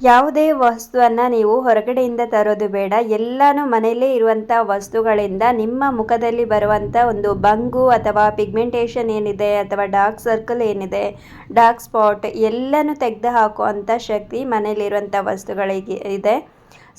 ಯಾವುದೇ ವಸ್ತುವನ್ನು ನೀವು ಹೊರಗಡೆಯಿಂದ ತರೋದು ಬೇಡ. ಎಲ್ಲನೂ ಮನೆಯಲ್ಲೇ ಇರುವಂಥ ವಸ್ತುಗಳಿಂದ ನಿಮ್ಮ ಮುಖದಲ್ಲಿ ಬರುವಂಥ ಒಂದು ಬಂಗು ಅಥವಾ ಪಿಗ್ಮೆಂಟೇಷನ್ ಏನಿದೆ ಅಥವಾ ಡಾರ್ಕ್ ಸರ್ಕಲ್ ಏನಿದೆ ಡಾರ್ಕ್ ಸ್ಪಾಟ್ ಎಲ್ಲನೂ ತೆಗೆದು ಹಾಕುವಂಥ ಶಕ್ತಿ ಮನೆಯಲ್ಲಿರುವಂಥ ವಸ್ತುಗಳಿಗೆ ಇದೆ.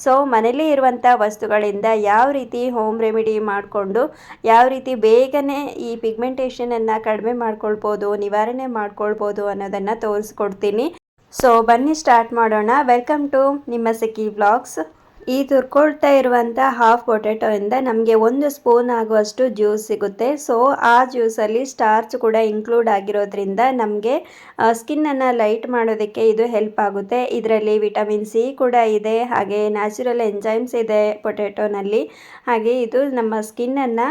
ಸೊ ಮನೇಲಿ ಇರುವಂಥ ವಸ್ತುಗಳಿಂದ ಯಾವ ರೀತಿ ಹೋಮ್ ರೆಮಿಡಿ ಮಾಡಿಕೊಂಡು, ಯಾವ ರೀತಿ ಬೇಗನೆ ಈ ಪಿಗ್ಮೆಂಟೇಷನನ್ನು ಕಡಿಮೆ ಮಾಡ್ಕೊಳ್ಬೋದು, ನಿವಾರಣೆ ಮಾಡ್ಕೊಳ್ಬೋದು ಅನ್ನೋದನ್ನು ತೋರಿಸ್ಕೊಡ್ತೀನಿ. ಸೊ ಬನ್ನಿ ಸ್ಟಾರ್ಟ್ ಮಾಡೋಣ. ವೆಲ್ಕಮ್ ಟು ನಿಮ್ಮ ಸೆಕಿ ವ್ಲಾಗ್ಸ್ ಈ ತುರ್ಕೊಳ್ತಾ ಇರುವಂಥ ಹಾಫ್ ಪೊಟೆಟೋಯಿಂದ ನಮಗೆ ಒಂದು ಸ್ಪೂನ್ ಆಗುವಷ್ಟು ಜ್ಯೂಸ್ ಸಿಗುತ್ತೆ. ಸೊ ಆ ಜ್ಯೂಸಲ್ಲಿ ಸ್ಟಾರ್ಚ್ ಕೂಡ ಇನ್ಕ್ಲೂಡ್ ಆಗಿರೋದ್ರಿಂದ ನಮಗೆ ಸ್ಕಿನ್ನನ್ನು ಲೈಟ್ ಮಾಡೋದಕ್ಕೆ ಇದು ಹೆಲ್ಪ್ ಆಗುತ್ತೆ. ಇದರಲ್ಲಿ ವಿಟಮಿನ್ ಸಿ ಕೂಡ ಇದೆ, ಹಾಗೆ ನ್ಯಾಚುರಲ್ ಎಂಜೈಮ್ಸ್ ಇದೆ ಪೊಟ್ಯಾಟೋನಲ್ಲಿ ಹಾಗೆ ಇದು ನಮ್ಮ ಸ್ಕಿನ್ನನ್ನು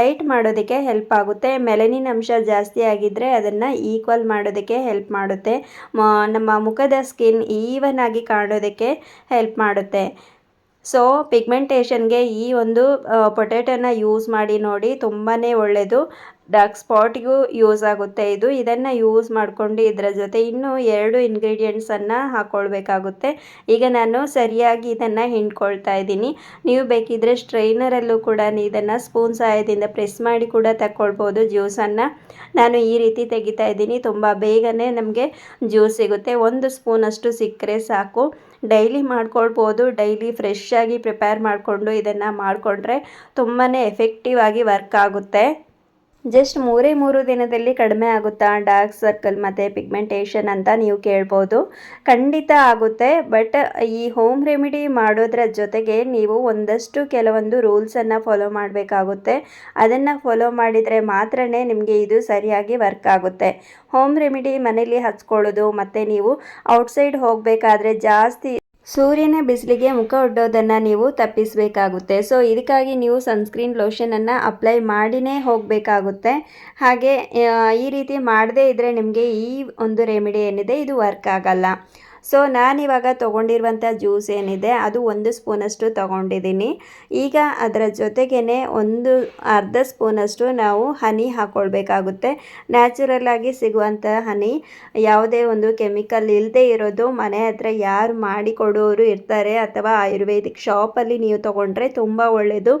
ಲೈಟ್ ಮಾಡೋದಕ್ಕೆ ಹೆಲ್ಪ್ ಆಗುತ್ತೆ. ಮೆಲನಿನ್ ಅಂಶ ಜಾಸ್ತಿ ಆಗಿದ್ದರೆ ಅದನ್ನು ಈಕ್ವಲ್ ಮಾಡೋದಕ್ಕೆ ಹೆಲ್ಪ್ ಮಾಡುತ್ತೆ. ನಮ್ಮ ಮುಖದ ಸ್ಕಿನ್ ಈವನ್ ಆಗಿ ಕಾಣೋದಕ್ಕೆ ಹೆಲ್ಪ್ ಮಾಡುತ್ತೆ. ಸೊ ಪಿಗ್ಮೆಂಟೇಷನ್ಗೆ ಈ ಒಂದು ಪೊಟೆಟೋನ ಯೂಸ್ ಮಾಡಿ ನೋಡಿ ತುಂಬಾ ಒಳ್ಳೆಯದು ಡಾರ್ಕ್ ಸ್ಪಾಟ್ಗೂ ಯೂಸ್ ಆಗುತ್ತೆ. ಇದು ಇದನ್ನು ಯೂಸ್ ಮಾಡಿಕೊಂಡು ಇದರ ಜೊತೆ ಇನ್ನೂ ಎರಡು ಇಂಗ್ರೀಡಿಯೆಂಟ್ಸನ್ನು ಹಾಕ್ಕೊಳ್ಬೇಕಾಗುತ್ತೆ ಈಗ ನಾನು ಸರಿಯಾಗಿ ಇದನ್ನು ಹಿಂಡ್ಕೊಳ್ತಾ ಇದ್ದೀನಿ. ನೀವು ಬೇಕಿದ್ದರೆ ಸ್ಟ್ರೈನರಲ್ಲೂ ಕೂಡ ಇದನ್ನು ಸ್ಪೂನ್ ಸಹಾಯದಿಂದ ಪ್ರೆಸ್ ಮಾಡಿ ಕೂಡ ತಗೊಳ್ಬೋದು ಜ್ಯೂಸನ್ನು ನಾನು ಈ ರೀತಿ ತೆಗಿತಾ ಇದ್ದೀನಿ. ತುಂಬ ಬೇಗನೆ ನಮಗೆ ಜ್ಯೂಸ್ ಸಿಗುತ್ತೆ. ಒಂದು ಸ್ಪೂನಷ್ಟು ಸಿಕ್ಕರೆ ಸಾಕು. ಡೈಲಿ ಮಾಡ್ಕೊಳ್ಬೋದು. ಡೈಲಿ ಫ್ರೆಶ್ ಆಗಿ ಪ್ರಿಪೇರ್ ಮಾಡಿಕೊಂಡು ಇದನ್ನು ಮಾಡಿಕೊಂಡ್ರೆ ತುಂಬಾ ಎಫೆಕ್ಟಿವ್ ಆಗಿ ವರ್ಕ್ ಆಗುತ್ತೆ. ಜಸ್ಟ್ ಮೂರೇ ಮೂರು ದಿನದಲ್ಲಿ ಕಡಿಮೆ ಆಗುತ್ತಾ? ಡಾರ್ಕ್ ಸರ್ಕಲ್ ಮತ್ತು ಪಿಗ್ಮೆಂಟೇಷನ್ ಅಂತ ನೀವು ಕೇಳ್ಬೋದು. ಖಂಡಿತ ಆಗುತ್ತೆ. ಬಟ್ ಈ ಹೋಮ್ ರೆಮಿಡಿ ಮಾಡೋದ್ರ ಜೊತೆಗೆ ನೀವು ಒಂದಷ್ಟು ಕೆಲವೊಂದು ರೂಲ್ಸನ್ನು ಫಾಲೋ ಮಾಡಬೇಕಾಗುತ್ತೆ. ಅದನ್ನು ಫಾಲೋ ಮಾಡಿದರೆ ಮಾತ್ರ ನಿಮಗೆ ಇದು ಸರಿಯಾಗಿ ವರ್ಕ್ ಆಗುತ್ತೆ. ಹೋಮ್ ರೆಮಿಡಿ ಮನೇಲಿ ಹಚ್ಕೊಳ್ಳೋದು ಮತ್ತು ನೀವು ಔಟ್ಸೈಡ್ ಹೋಗಬೇಕಾದ್ರೆ ಜಾಸ್ತಿ ಸೂರ್ಯನ ಬಿಸಿಲಿಗೆ ಮುಖ ಒಡ್ಡೋದನ್ನು ನೀವು ತಪ್ಪಿಸಬೇಕಾಗುತ್ತೆ. ಸೊ ಇದಕ್ಕಾಗಿ ನೀವು ಸನ್ಸ್ಕ್ರೀನ್ ಲೋಷನನ್ನು ಅಪ್ಲೈ ಮಾಡಿನೇ ಹೋಗಬೇಕಾಗುತ್ತೆ. ಹಾಗೆ ಈ ರೀತಿ ಮಾಡದೇ ಇದ್ದರೆ ನಿಮಗೆ ಈ ಒಂದು ರೆಮಿಡಿ ಏನಿದೆ, ಇದು ವರ್ಕ್ ಆಗಲ್ಲ. ಸೊ ನಾನಿವಾಗ ತೊಗೊಂಡಿರುವಂಥ ಜ್ಯೂಸ್ ಏನಿದೆ, ಅದು ಒಂದು ಸ್ಪೂನಷ್ಟು ತೊಗೊಂಡಿದ್ದೀನಿ. ಈಗ ಅದರ ಜೊತೆಗೇ ಒಂದು ಅರ್ಧ ಸ್ಪೂನಷ್ಟು ನಾವು ಹನಿ ಹಾಕ್ಕೊಳ್ಬೇಕಾಗುತ್ತೆ ನ್ಯಾಚುರಲ್ಲಾಗಿ ಸಿಗುವಂಥ ಹನಿ, ಯಾವುದೇ ಒಂದು ಕೆಮಿಕಲ್ ಇಲ್ಲದೆ ಇರೋದು, ಮನೆ ಹತ್ರ ಯಾರು ಮಾಡಿಕೊಡೋರು ಇರ್ತಾರೆ ಅಥವಾ ಆಯುರ್ವೇದಿಕ್ ಶಾಪಲ್ಲಿ ನೀವು ತೊಗೊಂಡ್ರೆ ತುಂಬ ಒಳ್ಳೆಯದು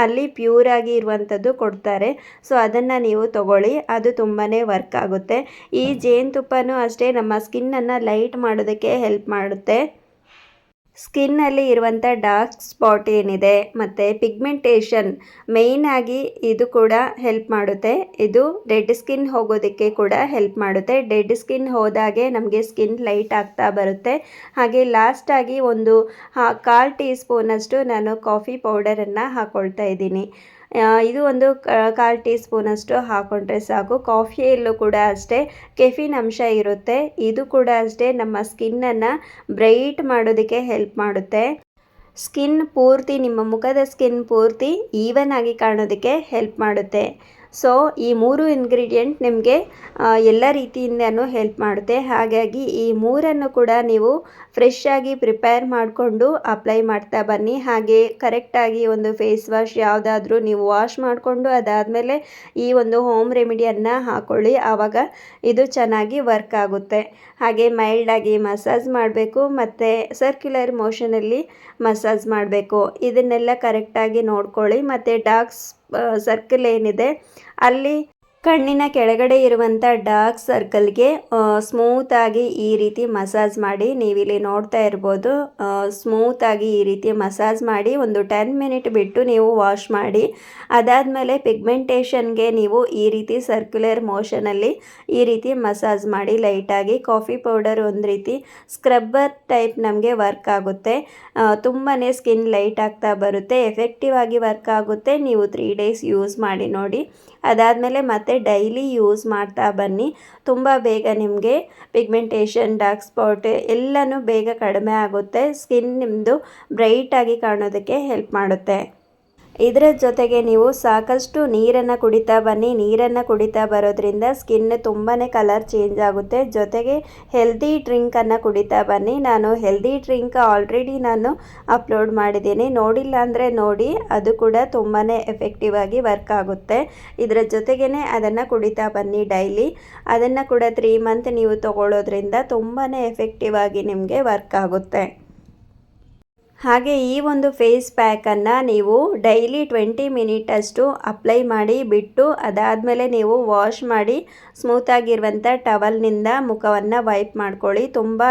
ಅಲ್ಲಿ ಪ್ಯೂರಾಗಿ ಇರುವಂಥದ್ದು ಕೊಡ್ತಾರೆ. ಸೊ ಅದನ್ನು ನೀವು ತಗೊಳ್ಳಿ. ಅದು ತುಂಬಾ ವರ್ಕ್ ಆಗುತ್ತೆ. ಈ ಜೇನುತುಪ್ಪನೂ ಅಷ್ಟೇ, ನಮ್ಮ ಸ್ಕಿನ್ನನ್ನು ಲೈಟ್ ಮಾಡೋದಕ್ಕೆ ಹೆಲ್ಪ್ ಮಾಡುತ್ತೆ. ಸ್ಕಿನ್ನಲ್ಲಿ ಇರುವಂಥ ಡಾರ್ಕ್ ಸ್ಪಾಟ್ ಏನಿದೆ ಮತ್ತು ಪಿಗ್ಮೆಂಟೇಷನ್ ಮೇಯ್ನಾಗಿ ಇದು ಕೂಡ ಹೆಲ್ಪ್ ಮಾಡುತ್ತೆ. ಇದು ಡೆಡ್ ಸ್ಕಿನ್ ಹೋಗೋದಕ್ಕೆ ಕೂಡ ಹೆಲ್ಪ್ ಮಾಡುತ್ತೆ. ಡೆಡ್ ಸ್ಕಿನ್ ಹೋದಾಗೆ ನಮಗೆ ಸ್ಕಿನ್ ಲೈಟ್ ಆಗ್ತಾ ಬರುತ್ತೆ. ಹಾಗೆ ಲಾಸ್ಟಾಗಿ ಒಂದು ಕಾಲು ಟೀ ಸ್ಪೂನಷ್ಟು ನಾನು ಕಾಫಿ ಪೌಡರನ್ನು ಹಾಕ್ಕೊಳ್ತಾ ಇದ್ದೀನಿ. ಇದು ಒಂದು ಕಾಲು ಟೀ ಸ್ಪೂನಷ್ಟು ಹಾಕೊಂಡ್ರೆ ಸಾಕು. ಕಾಫಿಯಲ್ಲೂ ಕೂಡ ಅಷ್ಟೇ. ಕೆಫಿನ್ ಅಂಶ ಇರುತ್ತೆ. ಇದು ಕೂಡ ಅಷ್ಟೇ. ನಮ್ಮ ಸ್ಕಿನ್ನನ್ನು ಬ್ರೈಟ್ ಮಾಡೋದಕ್ಕೆ ಹೆಲ್ಪ್ ಮಾಡುತ್ತೆ. ಸ್ಕಿನ್ ಪೂರ್ತಿ, ನಿಮ್ಮ ಮುಖದ ಸ್ಕಿನ್ ಪೂರ್ತಿ ಈವನ್ ಆಗಿ ಕಾಣೋದಕ್ಕೆ ಹೆಲ್ಪ್ ಮಾಡುತ್ತೆ. ಸೊ ಈ ಮೂರು ಇಂಗ್ರೀಡಿಯೆಂಟ್ ನಿಮಗೆ ಎಲ್ಲ ರೀತಿಯಿಂದನೂ ಹೆಲ್ಪ್ ಮಾಡುತ್ತೆ. ಹಾಗಾಗಿ ಈ ಮೂರನ್ನು ಕೂಡ ನೀವು ಫ್ರೆಶ್ ಆಗಿ ಪ್ರಿಪೇರ್ ಮಾಡಿಕೊಂಡು ಅಪ್ಲೈ ಮಾಡ್ತಾ ಬನ್ನಿ. ಹಾಗೆ ಕರೆಕ್ಟಾಗಿ ಒಂದು ಫೇಸ್ ವಾಶ್ ಯಾವುದಾದ್ರೂ ನೀವು ವಾಶ್ ಮಾಡಿಕೊಂಡು ಅದಾದಮೇಲೆ ಈ ಒಂದು ಹೋಮ್ ರೆಮಿಡಿಯನ್ನು ಹಾಕ್ಕೊಳ್ಳಿ ಆವಾಗ ಇದು ಚೆನ್ನಾಗಿ ವರ್ಕ್ ಆಗುತ್ತೆ. ಹಾಗೆ ಮೈಲ್ಡಾಗಿ ಮಸಾಜ್ ಮಾಡಬೇಕು. ಮತ್ತು ಸರ್ಕ್ಯುಲರ್ ಮೋಷನಲ್ಲಿ ಮಸಾಜ್ ಮಾಡಬೇಕು. ಇದನ್ನೆಲ್ಲ ಕರೆಕ್ಟಾಗಿ ನೋಡ್ಕೊಳ್ಳಿ. ಮತ್ತು ಡಾರ್ಕ್ಸ್ ಸರ್ಕಲ್ ಏನಿದೆ ಅಲ್ಲಿ ಕಣ್ಣಿನ ಕೆಳಗಡೆ ಇರುವಂಥ ಡಾರ್ಕ್ ಸರ್ಕಲ್ಗೆ ಸ್ಮೂತಾಗಿ ಈ ರೀತಿ ಮಸಾಜ್ ಮಾಡಿ ನೀವಿಲ್ಲಿ ನೋಡ್ತಾ ಇರ್ಬೋದು. ಸ್ಮೂತಾಗಿ ಈ ರೀತಿ ಮಸಾಜ್ ಮಾಡಿ ಒಂದು ಟೆನ್ ಮಿನಿಟ್ ಬಿಟ್ಟು ನೀವು ವಾಶ್ ಮಾಡಿ, ಅದಾದಮೇಲೆ ಪಿಗ್ಮೆಂಟೇಷನ್ಗೆ ನೀವು ಈ ರೀತಿ ಸರ್ಕ್ಯುಲರ್ ಮೋಷನಲ್ಲಿ ಈ ರೀತಿ ಮಸಾಜ್ ಮಾಡಿ ಲೈಟಾಗಿ ಕಾಫಿ ಪೌಡರ್ ಒಂದು ರೀತಿ ಸ್ಕ್ರಬ್ಬರ್ ಟೈಪ್ ನಮಗೆ ವರ್ಕ್ ಆಗುತ್ತೆ. ತುಂಬಾ ಸ್ಕಿನ್ ಲೈಟ್ ಆಗ್ತಾ ಬರುತ್ತೆ ಎಫೆಕ್ಟಿವ್ ಆಗಿ ವರ್ಕ್ ಆಗುತ್ತೆ, ನೀವು ತ್ರೀ ಡೇಸ್ ಯೂಸ್ ಮಾಡಿ ನೋಡಿ. ಅದಾದಮೇಲೆ ಮತ್ತೆ ಡೈಲಿ ಯೂಸ್ ಮಾಡ್ತಾ ಬನ್ನಿ. ತುಂಬ ಬೇಗ ನಿಮಗೆ ಪಿಗ್ಮೆಂಟೇಷನ್ ಡಾರ್ಕ್ ಸ್ಪಾಟ್ ಎಲ್ಲನೂ ಬೇಗ ಕಡಿಮೆ ಆಗುತ್ತೆ. ಸ್ಕಿನ್ ನಿಮ್ಮದು ಬ್ರೈಟಾಗಿ ಕಾಣೋದಕ್ಕೆ ಹೆಲ್ಪ್ ಮಾಡುತ್ತೆ. ಇದರ ಜೊತೆಗೆ ನೀವು ಸಾಕಷ್ಟು ನೀರನ್ನು ಕುಡಿತಾ ಬನ್ನಿ. ನೀರನ್ನು ಕುಡಿತಾ ಬರೋದ್ರಿಂದ ಸ್ಕಿನ್ ತುಂಬಾ ಕಲರ್ ಚೇಂಜ್ ಆಗುತ್ತೆ. ಜೊತೆಗೆ ಹೆಲ್ದಿ ಡ್ರಿಂಕನ್ನು ಕುಡಿತಾ ಬನ್ನಿ. ನಾನು ಹೆಲ್ದಿ ಡ್ರಿಂಕ್ ಆಲ್ರೆಡಿ ನಾನು ಅಪ್ಲೋಡ್ ಮಾಡಿದ್ದೀನಿ. ನೋಡಿಲ್ಲ ಅಂದರೆ ನೋಡಿ, ಅದು ಕೂಡ ತುಂಬಾ ಎಫೆಕ್ಟಿವ್ ಆಗಿ ವರ್ಕ್ ಆಗುತ್ತೆ. ಇದರ ಜೊತೆಗೇ ಅದನ್ನು ಕುಡಿತಾ ಬನ್ನಿ ಡೈಲಿ ಅದನ್ನು ಕೂಡ ತ್ರೀ ಮಂತ್ ನೀವು ತಗೊಳ್ಳೋದ್ರಿಂದ ತುಂಬಾ ಎಫೆಕ್ಟಿವ್ ಆಗಿ ನಿಮಗೆ ವರ್ಕ್ ಆಗುತ್ತೆ. ಹಾಗೆ ಈ ಒಂದು ಫೇಸ್ ಪ್ಯಾಕನ್ನು ನೀವು ಡೈಲಿ ಟ್ವೆಂಟಿ ಮಿನಿಟಷ್ಟು ಅಪ್ಲೈ ಮಾಡಿ, ಬಿಟ್ಟು ಅದಾದಮೇಲೆ ನೀವು ವಾಶ್ ಮಾಡಿ ಸ್ಮೂತಾಗಿರುವಂಥ ಟವಲ್ನಿಂದ ಮುಖವನ್ನು ವೈಪ್ ಮಾಡ್ಕೊಳ್ಳಿ. ತುಂಬಾ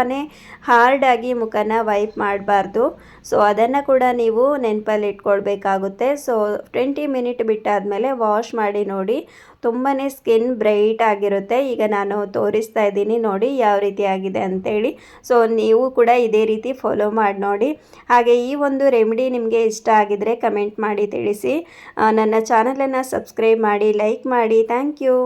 ಹಾರ್ಡಾಗಿ ಮುಖನ ವೈಪ್ ಮಾಡಬಾರ್ದು. ಸೊ ಅದನ್ನು ಕೂಡ ನೀವು ನೆನಪಲ್ಲಿ ಇಟ್ಕೊಳ್ಬೇಕಾಗುತ್ತೆ. ಸೊ ಟ್ವೆಂಟಿ ಮಿನಿಟ್ ಬಿಟ್ಟಾದಮೇಲೆ ವಾಶ್ ಮಾಡಿ ನೋಡಿ ತುಂಬಾ ಸ್ಕಿನ್ ಬ್ರೈಟ್ ಆಗಿರುತ್ತೆ. ಈಗ ನಾನು ತೋರಿಸ್ತಾ ಇದ್ದೀನಿ ನೋಡಿ ಯಾವ ರೀತಿ ಆಗಿದೆ ಅಂತೇಳಿ. ಸೊ ನೀವು ಕೂಡ ಇದೇ ರೀತಿ ಫಾಲೋ ಮಾಡಿ ನೋಡಿ. ಹಾಗೆ ಈ ಒಂದು ರೆಮಿಡಿ ನಿಮಗೆ ಇಷ್ಟ ಆಗಿದರೆ ಕಮೆಂಟ್ ಮಾಡಿ ತಿಳಿಸಿ. ನನ್ನ ಚಾನಲನ್ನು ಸಬ್ಸ್ಕ್ರೈಬ್ ಮಾಡಿ ಲೈಕ್ ಮಾಡಿ. Thank you